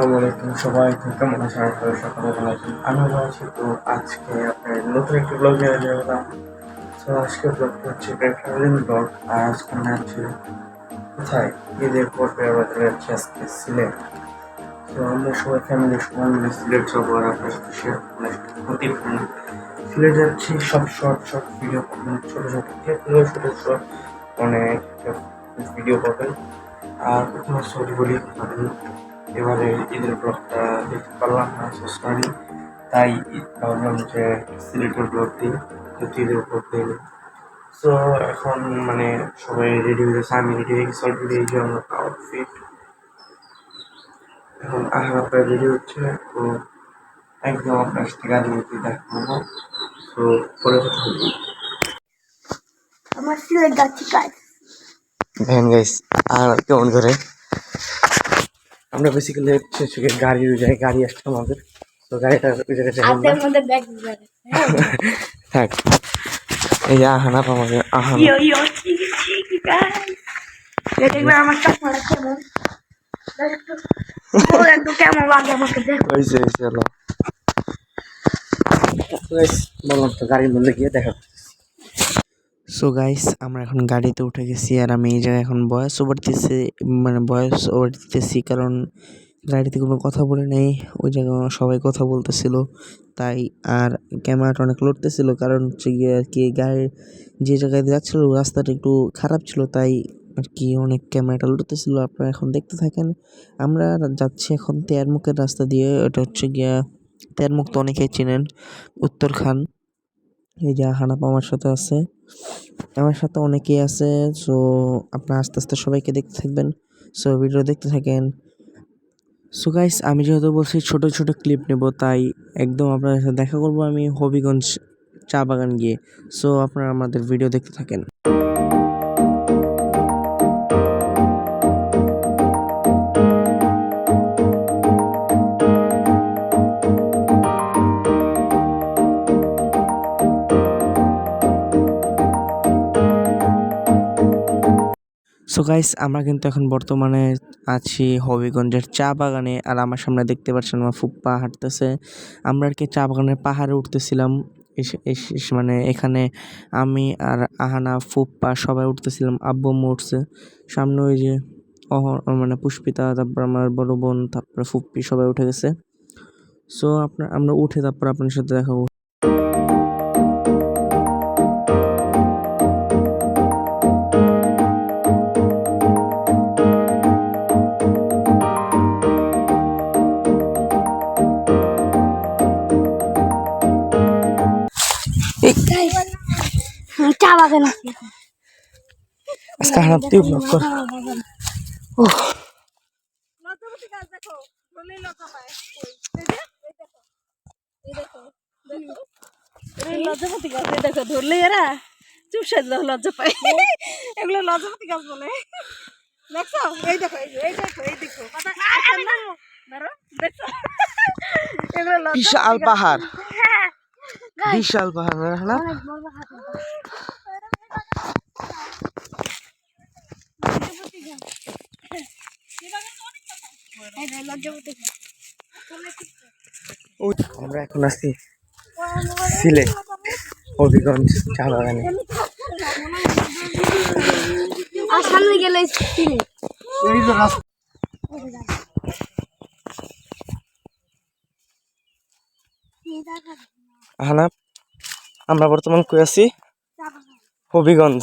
কেমন আছেন? আপনারা সকলে ভালো আছেন। আমি ভালো আছি। তো আজকে আপনার নতুন একটি ব্লগ নিয়ে হলাম। তো আজকে ব্লগটা হচ্ছে ট্রাভেলিং ব্লগ আর আজকে আছি কোথায়? ঈদের পর বেড়াতে যাচ্ছি আজকে সিলেট। তো আমরা সবাই ফ্যামিলি সবাই মিলে সিলেট যাব আর আপনার সাথে শেয়ার প্রতিদিন সিলেট যাচ্ছি, সব শর্ট শর্ট ভিডিও ছোটো ছোটো ক্লিপগুলো ছোটো ছোটো অনেক ভিডিও পাবেন। আর প্রথমে সরি বলি এবারে ঈদের ব্লগটা দেখতে পারলাম না সরি তাই ভাবলাম যে সিলেটের ব্লগ দিই ঈদের ব্লগ দিই। সো এখন মানে সবাই রেডি হয়ে গেছে আমি রেডি হয়ে গেছি অলরেডি এই যে আমার আউটফিট এখন আহার আপনার রেডি হচ্ছে তো একদম আপনার সাথে গাড়ি মধ্যে দেখা করব। তো পরে কথা বলি আমার সিলেট যাচ্ছি কাজ ভ্যান গাইস আর কেমন করে? আমরা বেসিক্যালি হচ্ছে গাড়ি ওই জায়গায় গাড়ি আসছে আমাদের। তো গাড়িটা ওই জায়গায় থাক এই যে আহানা আহানা। আমাকে গাইস বললাম তো গাড়ির মধ্যে গিয়ে দেখা সো গাইস আমরা এখন গাড়িতে উঠে গেছি আর আমি এই জায়গায় এখন বয়স ওভার দিতেছি মানে বয়স ওভার দিতেছি কারণ গাড়িতে কোনো কথা বলে নেই, ওই জায়গায় সবাই কথা বলতেছিল। তাই আর ক্যামেরাটা অনেক লড়তেছিল কারণ হচ্ছে গিয়ে আর কি গাড়ি যে জায়গায় যাচ্ছিল, রাস্তাটা একটু খারাপ ছিল, তাই আর কি অনেক ক্যামেরাটা লড়তেছিল। আপনারা এখন দেখতে থাকেন, আমরা যাচ্ছি এখন তেয়ারমুখের রাস্তা দিয়ে, ওটা হচ্ছে গিয়া তেয়ারমুখ তো অনেকেই চেনেন, উত্তরখান। এই যে হানাপ আমার সাথে আছে। আমার সাথে অনেকেই আছে সো আপনারা আস্তে আস্তে সবাইকে দেখতে থাকবেন সো ভিডিও দেখতে থাকেন। সো গাইস আমি যেহেতু বলছি ছোট ছোট ক্লিপ নেব, তাই একদম আপনাদের সাথে দেখা করব আমি হবিগঞ্জ চা বাগান গিয়ে। সো আপনারা আমাদের ভিডিও দেখতে থাকেন। সো গাইস আমরা কিন্তু এখন বর্তমানে আছি হবিগঞ্জের চা বাগানে। আর আমার সামনে দেখতে পাচ্ছেন আমার ফুপ্পা হাঁটতেছে। আমরা আর কি চা বাগানের পাহাড়ে উঠতেছিলাম। মানে এখানে আমি আর আহানা, ফুপ্পা সবাই উঠতেছিলাম। আব্বু উঠছে। সামনে ওই যে অহ মানে পুষ্পিতা, তারপর আমার বড় বোন, তারপরে ফুপ্পি সবাই উঠে গেছে। সো আপনার আমরা উঠে তারপর আপনার সাথে দেখাবো বাগান আছে আজকে হানাপ তুই ব্লগ কর। উহ, লতাপতি গাছ দেখো ধরলেই লতা পায়। লজ্জাপতি গাছ দেখো ধরলে এরা চুপসে লজ্জা পায়। এগুলো লজ্জাপতি গাছ বলে। দেখছ? এই দেখো এই দেখো এই দেখো। পাতা আছে না? ধরো, দেখছ? এগুলো লজ্জাপতি বিশাল পাহাড়। হ্যাঁ। বিশাল পাহাড় না হানাপ অনেক বড় হাত লজ্জাপতি গাছ ওই আমরা এখন আছি সিলেট, হবিগঞ্জ চা বাগানে সামনে গেলে আমরা বর্তমান কই আছি? হবিগঞ্জ।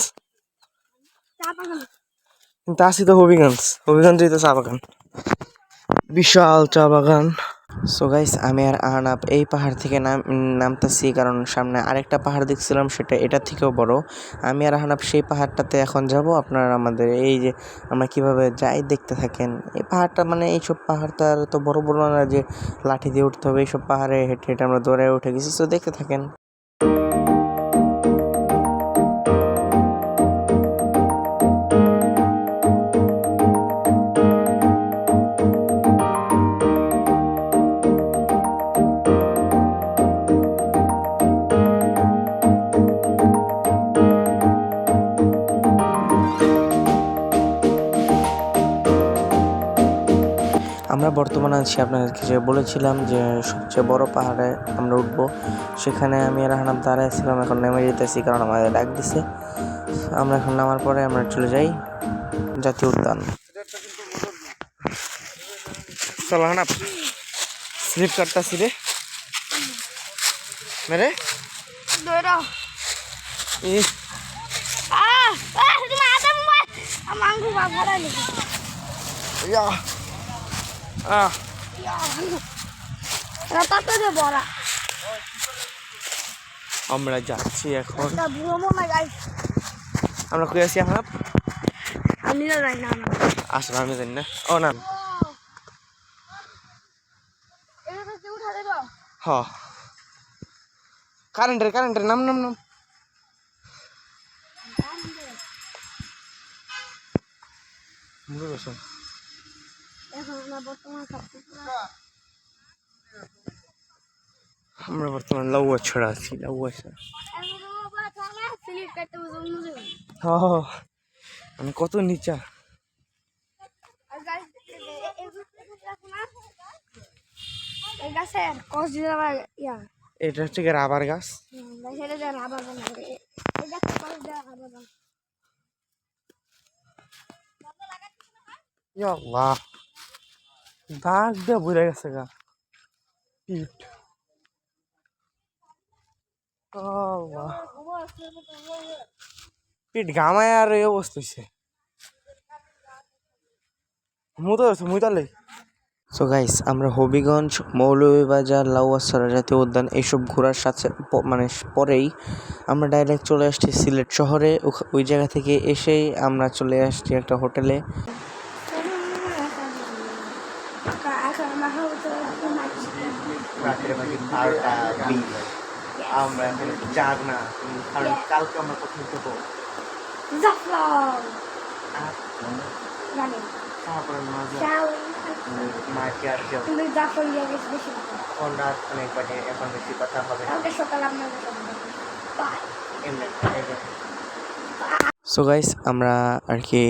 কিন্তু আছি তো হবিগঞ্জ, হবিগঞ্জেই তো চা বাগান। বিশাল চা বাগান। সো গাইস আমি আর আহনাব এই পাহাড় থেকে নাম নামতেছি কারণ সামনে আরেকটা পাহাড় দেখছিলাম, সেটা এটার থেকেও বড়। আমি আর আহনাব সেই পাহাড়টাতে এখন যাব। আপনারা আমাদের এই যে আমরা কীভাবে যাই দেখতে থাকেন। এই পাহাড়টা মানে এইসব পাহাড় আর তো বড় বড় না যে লাঠি দিয়ে উঠতে হবে। এইসব পাহাড়ে হেঁটে হেঁটে আমরা দৌড়ে উঠে গেছি। তো দেখতে থাকেন। বর্তমানে আছি? আপনাদেরকে যে বলেছিলাম যে সবচেয়ে বড় পাহাড়ে আমরা উঠবো সেখানে আমি আর হানাম দাঁড়াইছিলাম এখন নেমে যেতেছি কারণ আমাদের ডাক দিছে। আমরা এখন নামার পরে আমরা চলে যাই জাতীয় উদ্যান। চলো হানাপ স্লিপ কাটতাছি রে মেরে। দৌড়াও মুমা আমার যাচ্ছি এখন। আমরা কই আছি হানাপ আমি না যাই না আসলে আমি জানি না। ও না। হ। কারেন্টের কারেন্টের নাম নাম নাম। গেছো এখন আমরা বর্তমান লাউয়া ছড়া আছি লাউয়া ছড়া স্লিপ কাটতে বুঝুন বুঝুন হ মানে কত নিচা। ইয়া। এটা হচ্ছে রাবার গাছ। আল্লাহ। দাগ দিয়ে বুঝে গেছে গা। পিঠ পিঠ গামায় আর এই অবস্থা হয়েছে মুই তাহলে সো গাইস আমরা হবিগঞ্জ, মৌলভীবাজার লাউয়াছড়া জাতীয় উদ্যান এইসব ঘোরার সাথে মানে পরেই আমরা ডাইরেক্ট চলে আসছি সিলেট শহরে। ওই জায়গা থেকে এসেই আমরা চলে আসছি একটা হোটেলে এখন আমরা হয়তো রাতের বারোটা বিশ আমরা এখন জাগ না কারণ কালকে আমরা কোথায় যাব? তারপরে মাকে আর যাব কিন্তু জাফলং দিয়ে গেছে বেশি কথা। এখন রাত অনেক বাজে এখন বেশি কথা হবে সকালে সো গাইস আমরা আর কি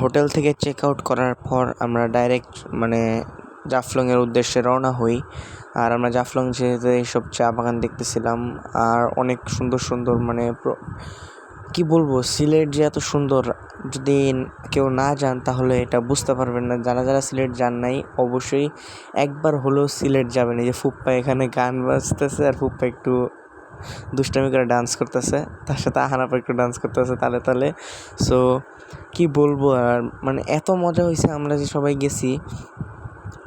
হোটেল থেকে চেক আউট করার পর আমরা ডাইরেক্ট মানে জাফলংয়ের উদ্দেশ্যে রওনা হই। আর আমরা জাফলং যেহেতু এইসব চা বাগান দেখতেছিলাম, আর অনেক সুন্দর সুন্দর মানে কি বলব, সিলেট যে এত সুন্দর, যদি কেউ না যান তাহলে এটা বুঝতে পারবেন না। যারা যারা সিলেট যান নাই, অবশ্যই একবার হলেও সিলেট যাবেন। এই যে ফুপ্পা এখানে গান বাজতেছে আর ফুপ্পা একটু দুষ্টামি করে ডান্স করতেছে, তার সাথে আহানাপা একটু ডান্স করতেছে তালে তালে। সো কি বলব আর মানে এত মজা হয়েছে আমরা যে সবাই গেছি।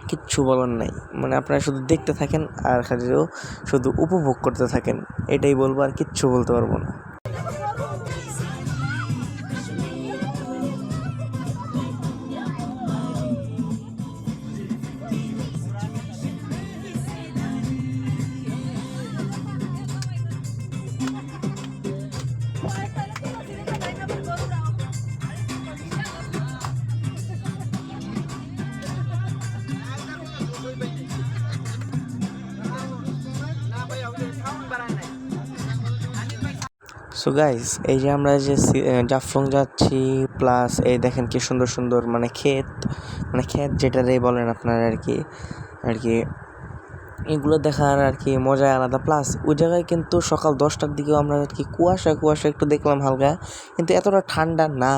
কিচ্ছু বলার নাই। মানে আপনারা শুধু দেখতে থাকেন আর খালিও শুধু উপভোগ করতে থাকেন। এটাই বলব আর কিচ্ছু বলতে পারব না। সো গাইস এই যে আমরা যে জাফলং যাচ্ছি প্লাস এই দেখেন কি সুন্দর সুন্দর মানে ক্ষেত মানে ক্ষেত যেটারই বলেন আপনারা আর কি আর কি এগুলো দেখার আর কি মজা আলাদা। প্লাস ওই জায়গায় কিন্তু সকাল দশটার দিকেও আমরা আর কি কুয়াশা কুয়াশা একটু দেখলাম হালকা, কিন্তু এতটা ঠান্ডা না।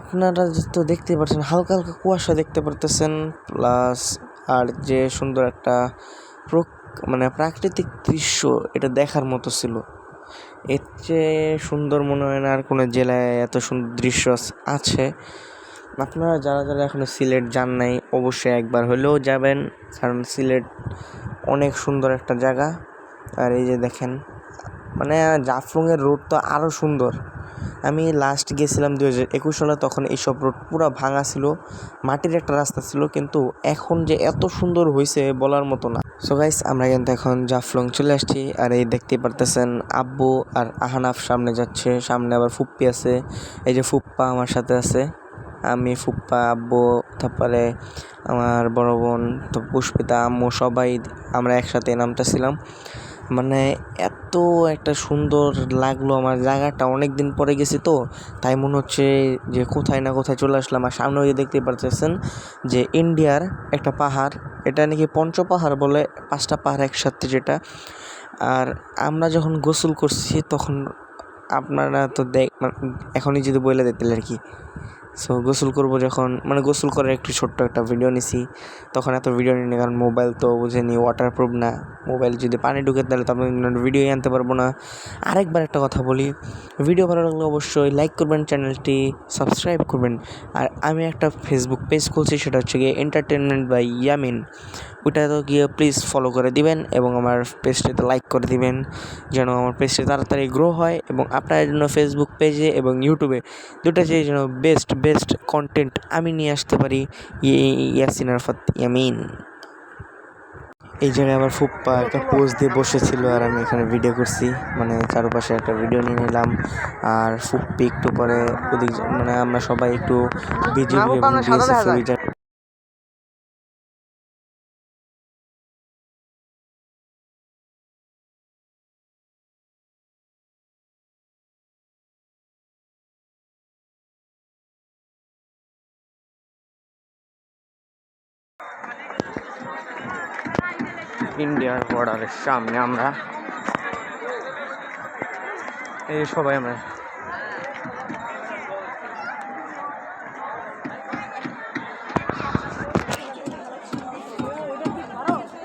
আপনারা তো দেখতে পাচ্ছেন, হালকা হালকা কুয়াশা দেখতে পারতেছেন প্লাস আর যে সুন্দর একটা মানে প্রাকৃতিক দৃশ্য এটা দেখার মতো ছিল। এর চেয়ে সুন্দর মনে হয় না আর কোনো জেলায় এত সুন্দর দৃশ্য আছে। আপনারা যারা যারা এখনও সিলেট যান নাই, অবশ্যই একবার হলেও যাবেন। কারণ সিলেট অনেক সুন্দর একটা জায়গা। আর এই যে দেখেন মানে জাফলংয়ের রোড তো আরও সুন্দর। আমি লাস্ট গেছিলাম দু হাজার একুশ সালে, তখন এইসব রোড পুরো ভাঙা ছিল, মাটির একটা রাস্তা ছিল, কিন্তু এখন যে এত সুন্দর হয়েছে বলার মতো না। সো গাইস আমরা কিন্তু এখন জাফলং চলে আসছি, আর এই দেখতে পারতেছেন আব্বু আর আহানাফ সামনে যাচ্ছে, সামনে আবার ফুপ্পি আছে, এই যে ফুপ্পা আমার সাথে আছে, আমি, ফুপ্পা, আব্বু, তারপরে আমার বড় বোন, তো পুষ্পিতা, আম্মু, সবাই আমরা একসাথে নামতেছিলাম। মানে এত একটা সুন্দর লাগল আমার জায়গাটা। অনেক দিন পরে গেছি তো, তাই মনে হচ্ছে যে কোথায় না কোথায় চলে আসলাম। আর সামনে ওই দেখতে পারতেছেন যে ইন্ডিয়ার একটা পাহাড়, এটা নাকি পঞ্চ পাহাড় বলে, পাঁচটা পাহাড় একসাথে যেটা। আর আমরা যখন গোসল করছি তখন আপনারা তো দেখ মানে এখনই যদি বলে দিতেন আর কি। সো গোসল করব যখন মানে গোসল করার একটু ছোট্ট একটা ভিডিও নিছি। তখন এত ভিডিও নিই কারণ মোবাইল তো বুঝেনি ওয়াটারপ্রুফ না। মোবাইল যদি পানি ঢুকে তাহলে তো আমি ভিডিওই আনতে পারব না। আরেকবার একটা কথা বলি ভিডিও ভালো লাগলে অবশ্যই লাইক করবেন চ্যানেলটি সাবস্ক্রাইব করবেন। আর আমি একটা ফেসবুক পেজ খুলছি, সেটা হচ্ছে গিয়ে এন্টারটেনমেন্ট বাই ইয়ামিন ওইটা তো গিয়ে প্লিজ ফলো করে দিবেন এবং আমার পেজটিতে লাইক করে দিবেন, যেন আমার পেজটি তাড়াতাড়ি গ্রো হয় এবং আপনার জন্য ফেসবুক পেজে এবং ইউটিউবে দুটা যে যেন বেস্ট বেস্ট কন্টেন্ট আমি নিয়ে আসতে পারি ইয়াসিন আরফাত ইয়ামিন। এই জায়গায় আবার ফুপ্পা একটা পোজ দিয়ে বসেছিল আর আমি এখানে ভিডিও করছি। মানে চারপাশে একটা ভিডিও নিয়ে নিলাম। আর ফুপ্পি একটু পরে ওদিক মানে আমরা সবাই একটু বিজিবি ইন্ডিয়ার বর্ডারের সামনে আমরা। এই সবাই আমরা।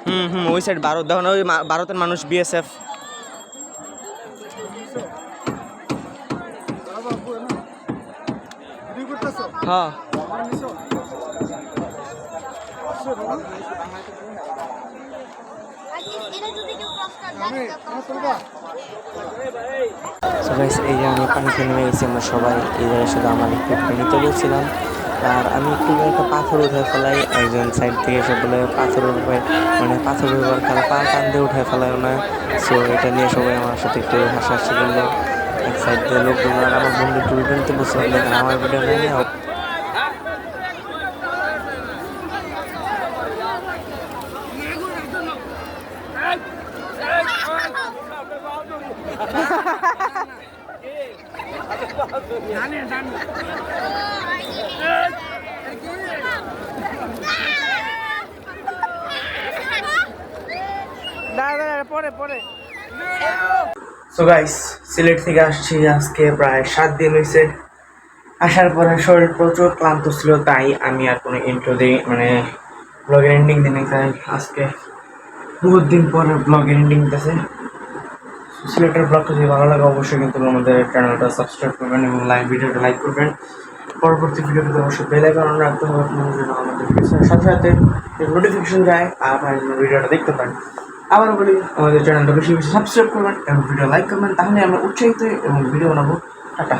হুম হুম, ওই সাইড ভারত দেখো ওই ভারতের মানুষ বিএসএফ হ্যাঁ। এই যে আমি পানিতে নেমে গেছি, আমরা সবাই এই জায়গায় শুধু আমার একটু পানিতে গেছিলাম আর আমি একটু একটা পাথর উঠে ফেলাই, একজন সাইড থেকে এসে বলে, পাথর উঠবে। মানে পাথর উঠবার কারণ পা টান দিয়ে উঠে ফেলাই না। সো এটা নিয়ে সবাই আমার সাথে একটু হাসাহাসি করল। এক সাইড দিয়ে লোকজন আমার বন্ধু একটু ভিডিও নিতে আমার ভিডিও নেই সো গাইস সিলেট থেকে আসছি আজকে প্রায় সাত দিন হয়েছে আসার পরে শরীর প্রচুর ক্লান্ত ছিল, তাই আমি আর কোনো ইন্ট্রো দিই মানে ব্লগের এন্ডিং দিনে তাই আজকে বহুত দিন পরে ব্লগের এন্ডিং দিতেছে। সিলেটের ব্লগটা যদি ভালো লাগে, অবশ্যই কিন্তু আমাদের চ্যানেলটা সাবস্ক্রাইব করবেন এবং লাইভ ভিডিওটা লাইক করবেন। পরবর্তী ভিডিওতে অবশ্যই বেল অন রাখতে হবে, আপনাদের জন্য আমাদের সাথে সাথে নোটিফিকেশন যায় আর ভিডিওটা দেখতে পারেন। আবার বলি, আমাদের চ্যানেলটা বেশি বেশি সাবস্ক্রাইব করবেন এবং ভিডিও লাইক করবেন, তাহলে আমরা উৎসাহিত এবং ভিডিও বানাবো। টাটা।